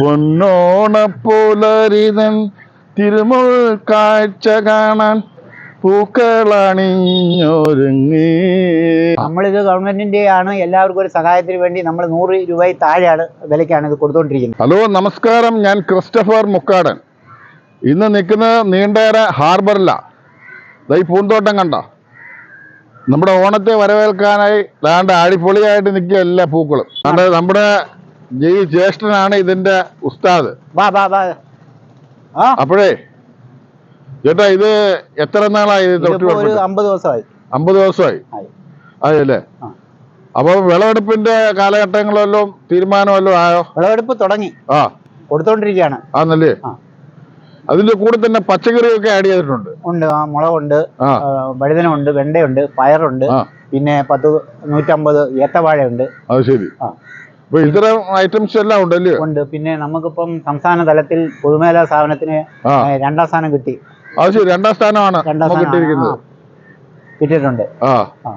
പൊന്നോണപ്പുലരിതൻ തിരുമുൾ കാഴ്ച കാണാൻ പൂക്കളണിഞ്ഞൊരുങ്ങി. നമ്മളിത് ഗവൺമെന്റിന്റെ ആണ് എല്ലാവർക്കും ഒരു സഹായത്തിന് വേണ്ടി നമ്മൾ നൂറ് രൂപയിൽ താഴെയാണ് വിലയ്ക്കാണ് ഇത് കൊടുത്തുകൊണ്ടിരിക്കുന്നത് ഹലോ നമസ്കാരം. ഞാൻ ക്രിസ്റ്റഫർ മുക്കാടൻ. ഇന്ന് നിൽക്കുന്ന നീണ്ടേര ഹാർബറിലാണ് ദാ ഈ പൂന്തോട്ടം കണ്ട? നമ്മുടെ ഓണത്തെ വരവേൽക്കാനായി ദാണ്ട് അടിപൊളിയായിട്ട് നിൽക്കുക എല്ലാ പൂക്കളും. നമ്മുടെ ഈ ജ്യേഷ്ഠനാണ് ഇതിന്റെ ഉസ്താദ്. അപ്പോഴേ ചേട്ടാ ഇത് എത്ര നാളായി? അമ്പത് ദിവസമായി. അമ്പത് ദിവസമായി. അതെയല്ലേ. അപ്പൊ വിളവെടുപ്പിന്റെ കാലഘട്ടങ്ങളെല്ലാം തീരുമാനമല്ലോ ആയോ? വിളവെടുപ്പ് തുടങ്ങി. ആ. കൊടുത്തോണ്ടിരിക്കുകയാണ് ആന്നല്ലേ. അതിന്റെ കൂടെ തന്നെ പച്ചക്കറിയൊക്കെ ആഡ് ചെയ്തിട്ടുണ്ട്. ഉണ്ട്. ആ മുളകുണ്ട് വഴുതനുണ്ട് വഴുതനമുണ്ട് വെണ്ടയുണ്ട് പയറുണ്ട് പിന്നെ പത്ത് നൂറ്റമ്പത് ഏത്തവാഴയുണ്ട്. അത് ശരി. ആ. അപ്പൊ ഇത്തരം ഐറ്റംസ് എല്ലാം ഉണ്ടല്ലേ? ഉണ്ട്. പിന്നെ നമുക്കിപ്പം സംസ്ഥാന തലത്തിൽ പൊതുമേഖലാ സ്ഥാപനത്തിന് ആ. രണ്ടാം സ്ഥാനം കിട്ടി. അത് ശരി. രണ്ടാം സ്ഥാനമാണ് രണ്ടാം നമുക്ക് സ്ഥാനം കിട്ടിയിരിക്കുന്നത്. കിട്ടിയിട്ടുണ്ട്. ആ. ആ.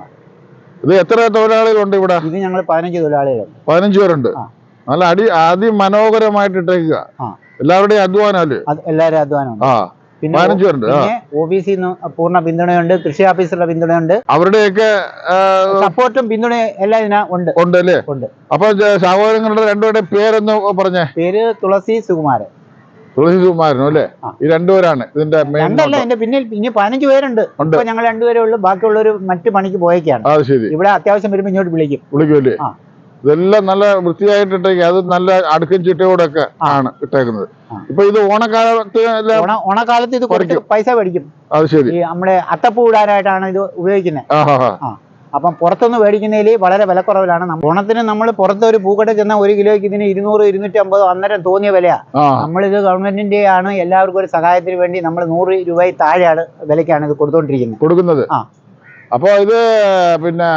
ഇത് എത്ര തൊഴിലാളികളുണ്ട് ഇവിടെ? ഇത് ഞങ്ങൾ പതിനഞ്ച് തൊഴിലാളികൾ പതിനഞ്ച് പേരുണ്ട്. ആ. നല്ല അടി അതിമനോഹരമായിട്ട് ഇട്ടേക്കുക. ആ. എല്ലാവരുടെയും അധ്വാനമല്ലേ അത് എല്ലാവരും അധ്വാനം ആ. പതിനഞ്ച് പേരുണ്ട് ബി സി പൂർണ പിന്തുണയുണ്ട് കൃഷി ഓഫീസറുടെ പിന്തുണയുണ്ട്. അവരുടെയൊക്കെ സപ്പോർട്ടും പിന്തുണയും എല്ലാം ഇതിനാ ഉണ്ട്. ഉണ്ടല്ലേ ഉണ്ട്. അപ്പൊ സഹോദരങ്ങളുടെ രണ്ടുപേരുടെ പേരൊന്ന് പറഞ്ഞേ. പേര് തുളസി സുകുമാരൻ. തുളസി സുകുമാരനും അല്ലേ. ഈ രണ്ടുപേരാണ് ഇതിന്റെ രണ്ടല്ല എന്റെ പിന്നിൽ ഇനി പതിനഞ്ച് പേരുണ്ട്. ഉണ്ട്. ഞങ്ങൾ രണ്ടുപേരേ ഉള്ളൂ. ബാക്കിയുള്ളവർ മറ്റു പണിക്ക് പോയേക്കാണ്. ഇവിടെ അത്യാവശ്യം വരുമ്പോ ഇങ്ങോട്ട് വിളിക്കും. വിളിക്കുമല്ലേ ആ. ഇതെല്ലാം നല്ല വൃത്തിയായിട്ട് ഇട്ടേക്കുക അത് നല്ല അടുക്കും ചിട്ടയോടെ ഒക്കെ ആണ് ഇട്ടേക്കുന്നത്. ഇപ്പൊ ഇത് ഓണക്കാലത്ത് ഓണക്കാലത്ത് ഇത് കൊടുത്ത് പൈസ മേടിക്കും. അത് ശരി. നമ്മുടെ അത്തപ്പൂ ഇടാനായിട്ടാണ് ഇത് ഉപയോഗിക്കുന്നത്. അപ്പം പുറത്തുനിന്ന് മേടിക്കുന്നതിൽ വളരെ വിലക്കുറവിലാണ്. ഓണത്തിന് നമ്മൾ പുറത്ത് ഒരു പൂക്കട ചെന്ന ഒരു കിലോയ്ക്ക് ഇതിന് ഇരുന്നൂറ് ഇരുന്നൂറ്റി അമ്പത് അന്നേരം തോന്നിയ വിലയാണ് നമ്മളിത് ഗവൺമെന്റിന്റെ ആണ് എല്ലാവർക്കും ഒരു സഹായത്തിന് വേണ്ടി നമ്മൾ നൂറ് രൂപ താഴെയാണ് വിലയ്ക്കാണ് ഇത് കൊടുത്തോണ്ടിരിക്കുന്നത്. കൊടുക്കുന്നത്. ആ. അപ്പൊ ഇത് പിന്നെ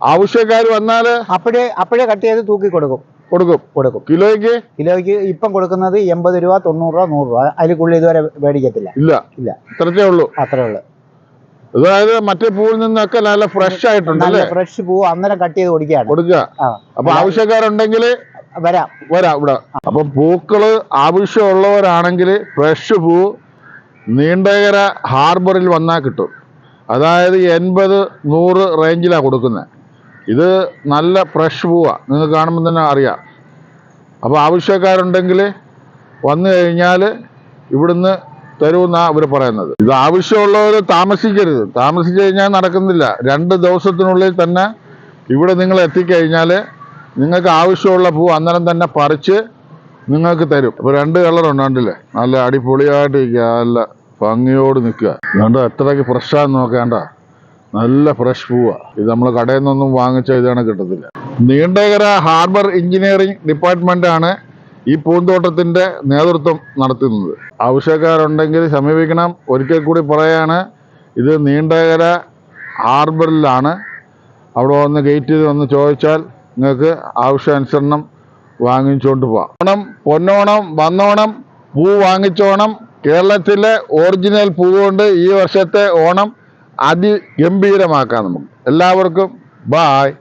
ആവശ്യക്കാർ വന്നാൽ അപ്പോഴേ അപ്പോഴേ കട്ട് ചെയ്ത് തൂക്കി കൊടുക്കും. കൊടുക്കും. കൊടുക്കും. കിലോയ്ക്ക്? കിലോയ്ക്ക് ഇപ്പം കൊടുക്കുന്നത് എൺപത് രൂപ തൊണ്ണൂറ് രൂപ നൂറ് രൂപ. അതിൽ ഇതുവരെ മേടിക്കത്തില്ല. ഇല്ല. ഇല്ല. ഇത്രച്ചേ ഉള്ളൂ. അത്രേ ഉള്ളൂ. അതായത് മറ്റേ പൂവിൽ നിന്നൊക്കെ നല്ല ഫ്രഷ് ആയിട്ടുണ്ട് നല്ല ഫ്രഷ് പൂ അന്നേരം കട്ട് ചെയ്ത് കൊടുക്കുകയാണ്. കൊടുക്കുക. അപ്പൊ ആവശ്യക്കാരുണ്ടെങ്കിൽ വരാം. വരാം ഇവിടെ. അപ്പൊ പൂക്കൾ ആവശ്യമുള്ളവരാണെങ്കിൽ ഫ്രഷ് പൂ നീണ്ടകര ഹാർബറിൽ വന്നാൽ കിട്ടും. അതായത് എൺപത് നൂറ് റേഞ്ചിലാണ് കൊടുക്കുന്നത് ഇത് നല്ല ഫ്രഷ് പൂവാണ് നിങ്ങൾ കാണുമ്പോൾ തന്നെ അറിയാം. അപ്പോൾ ആവശ്യക്കാരുണ്ടെങ്കിൽ വന്നു കഴിഞ്ഞാൽ ഇവിടുന്ന് തരുമെന്നാണ് അവർ പറയുന്നത്. ഇത് ആവശ്യമുള്ളവർ താമസിക്കരുത്. താമസിച്ചു കഴിഞ്ഞാൽ നടക്കുന്നില്ല. രണ്ട് ദിവസത്തിനുള്ളിൽ തന്നെ ഇവിടെ നിങ്ങൾ എത്തിക്കഴിഞ്ഞാൽ നിങ്ങൾക്ക് ആവശ്യമുള്ള പൂ അന്നേരം തന്നെ പറിച്ച് നിങ്ങൾക്ക് തരും. ഇപ്പോൾ രണ്ട് കളറുണ്ട് കണ്ടില്ലേ? നല്ല അടിപൊളിയായിട്ട് നല്ല ഭംഗിയോട് നിൽക്കുക. കണ്ടോ? എത്രയ്ക്ക് ഫ്രഷാന്ന് നോക്കേണ്ട നല്ല ഫ്രഷ് പൂവാ. ഇത് നമ്മൾ കടയിൽ നിന്നൊന്നും വാങ്ങിച്ച ഇതാണ് കിട്ടത്തില്ല. നീണ്ടകര ഹാർബർ എഞ്ചിനീയറിംഗ് ഡിപ്പാർട്ട്മെന്റ് ആണ് ഈ പൂന്തോട്ടത്തിന്റെ നേതൃത്വം നടത്തുന്നത്. ആവശ്യക്കാരുണ്ടെങ്കിൽ സമീപിക്കണം. ഒരിക്കൽ കൂടി പറയാണ് ഇത് നീണ്ടകര ഹാർബറിലാണ്. അവിടെ വന്ന് ഗേറ്റ് ചെയ്ത് വന്ന് ചോദിച്ചാൽ നിങ്ങൾക്ക് ആവശ്യാനുസരണം വാങ്ങിച്ചുകൊണ്ട് പോവാം. ഓണം പൊന്നോണം വന്നോണം പൂ വാങ്ങിച്ചോണം. കേരളത്തിലെ ഒറിജിനൽ പൂവുകൊണ്ട് ഈ വർഷത്തെ ഓണം അതിഗംഭീരമാക്കാം നമുക്ക്. എല്ലാവർക്കും ബായ്.